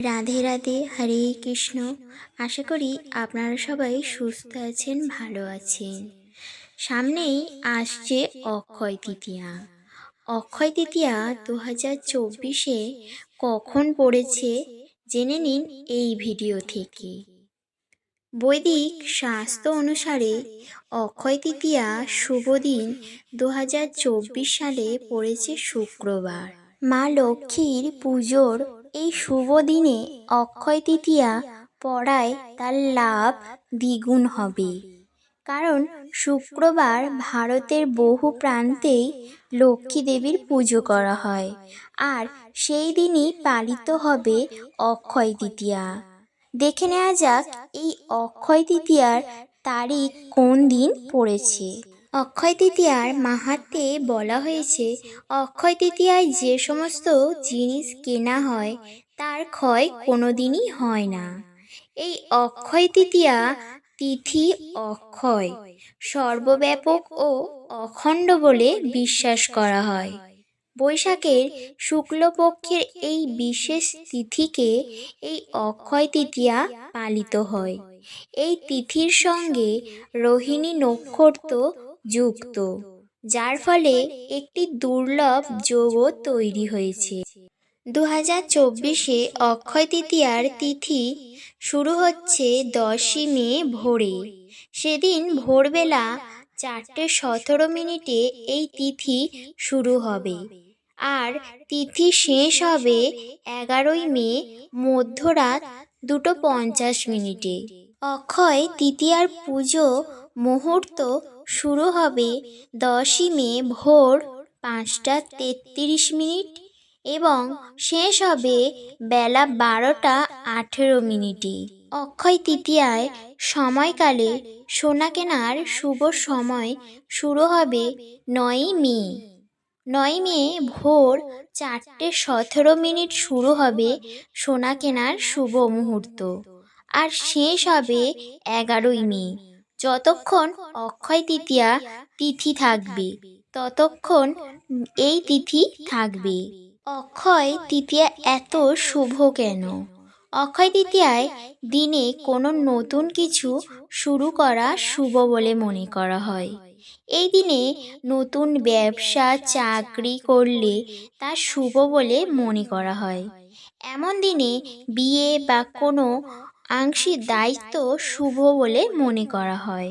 রাধে রাধে, হরে কৃষ্ণ। আশা করি আপনারা সবাই সুস্থ আছেন, ভালো আছেন। সামনেই আসছে অক্ষয় তৃতীয়া। অক্ষয় তৃতীয়া দু হাজার চব্বিশে কখন পড়েছে জেনে নিন এই ভিডিও থেকে। বৈদিক শাস্ত্র অনুসারে অক্ষয় তৃতীয়া শুভ দিন দু হাজার চব্বিশ সালে পড়েছে শুক্রবার। মা লক্ষ্মীর পুজোর এই শুভ দিনে অক্ষয় তৃতীয়া পড়ায় তার লাভ দ্বিগুণ হবে। কারণ শুক্রবার ভারতের বহু প্রান্তেই লক্ষ্মী দেবীর পুজো করা হয় আর সেই দিনই পালিত হবে অক্ষয় তৃতীয়া। দেখে নেওয়া যাক এই অক্ষয় তৃতীয়ার তারিখ কোন দিন পড়েছে। অক্ষয় তৃতীয়ার মাহাত্মে বলা হয়েছে, অক্ষয় তৃতীয়ায় যে সমস্ত জিনিস কেনা হয়, তার ক্ষয় কোনো দিনই হয় না। এই অক্ষয় তৃতীয়া তিথি অক্ষয়, সর্বব্যাপক ও অখণ্ড বলে বিশ্বাস করা হয়। বৈশাখের শুক্লপক্ষের এই বিশেষ তিথিকে এই অক্ষয় তৃতীয়া পালিত হয়। এই তিথির সঙ্গে রোহিণী নক্ষত্র যুক্ত যার ফলে একটি দুর্লভ যোগও তৈরি হয়েছে। দু হাজার চব্বিশে অক্ষয় তৃতীয়ার তিথি শুরু হচ্ছে দশই মে ভোরে। সেদিন ভোরবেলা চারটে সতেরো মিনিটে এই তিথি শুরু হবে। আর তিথি শেষ হবে এগারোই মে মধ্যরাত দুটো পঞ্চাশ মিনিটে। অক্ষয় তৃতীয়ার পুজো মুহূর্ত শুরু হবে দশই মে ভোর পাঁচটা তেত্রিশ মিনিট এবং শেষ হবে বেলা বারোটা আঠেরো মিনিটে অক্ষয় তৃতীয়ায় সময়কালে সোনা কেনার শুভ সময় শুরু হবে নয়ই মে। নয় মে ভোর চারটে সতেরো মিনিট শুরু হবে সোনা কেনার শুভ মুহূর্ত। আর শেষ হবে এগারোই মে। যতক্ষণ অক্ষয় তৃতীয়া তিথি থাকবে, ততক্ষণ এই তিথি থাকবে। অক্ষয় তৃতীয়া এত শুভ কেন? অক্ষয় তৃতীয়ায় দিনে কোনো নতুন কিছু শুরু করা শুভ বলে মনে করা হয়। এই দিনে নতুন ব্যবসা, চাকরি করলে তা শুভ বলে মনে করা হয়। এমন দিনে বিয়ে বা কোনো আংশিক দায়িত্ব শুভ বলে মনে করা হয়।